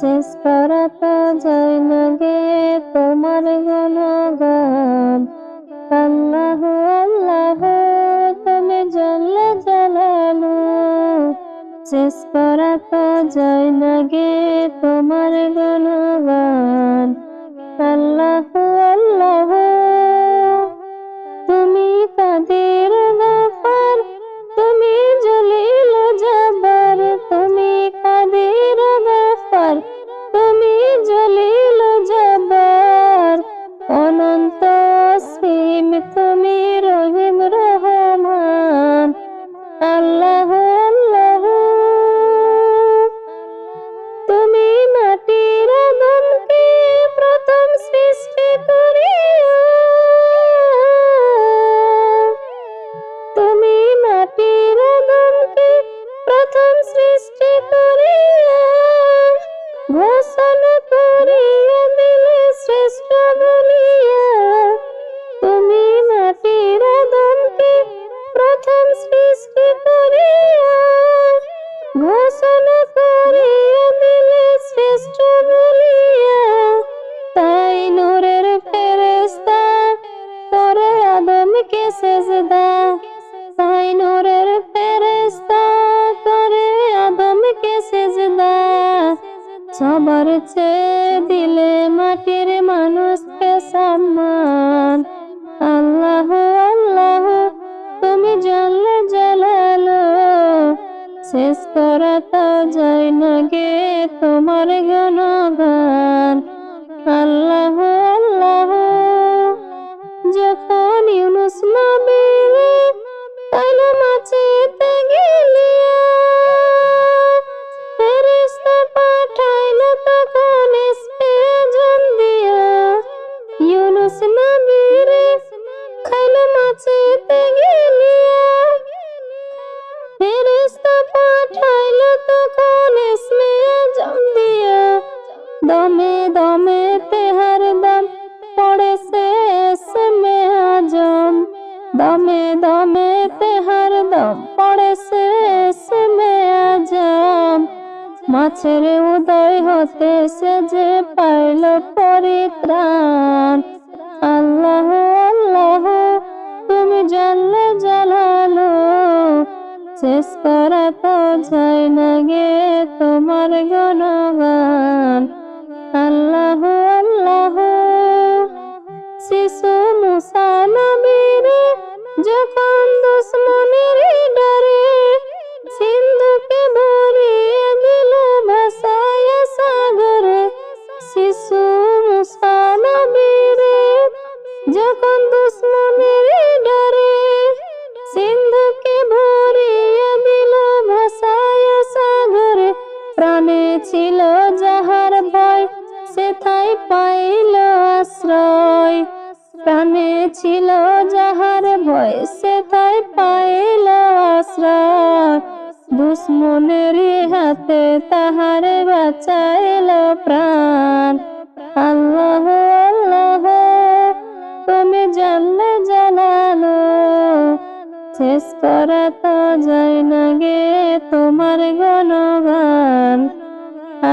শেষ তো যায় না গে, তোমার গুণগান আল্লাহ আল্লাহ, তুমি জানলে জানালো শেষ তো যায় না গে, তোমার গুণগান আদমকে সেজদা তাই নূরের ফেরেস্তা তোরে আদমকে সেজদা সবার চেয়ে দিলে মাটির মানুষকে সম্মান আল্লাহ আল্লাহ, তুমি জানলে জালালো শেষ করা তো যায় না গে তোমার গুণগান। আল্লাহ আল্লাহ, যখন Yunus আজম মাছের উদয় হতে সে যে পাইল পরিত্রাণ। আল্লাহ আল্লাহ, তুমি জানলে জানালো শেষ করা তো যায় না গে তোমার গুণগান। আল্লাহ আল্লাহ, শিশু মুসা নবীর যখন আশ্রয় প্রাণে ছিল যাহার ভয় সেথায় পাইল আশ্রয়। দুশ্মনের হাতে তাহার বাঁচাইল প্রাণ। আল্লাহ আল্লাহ, তুমি জানলে জানালো, শেষ করা তো যায় না গে তোমার গণগান।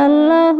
আল্লাহ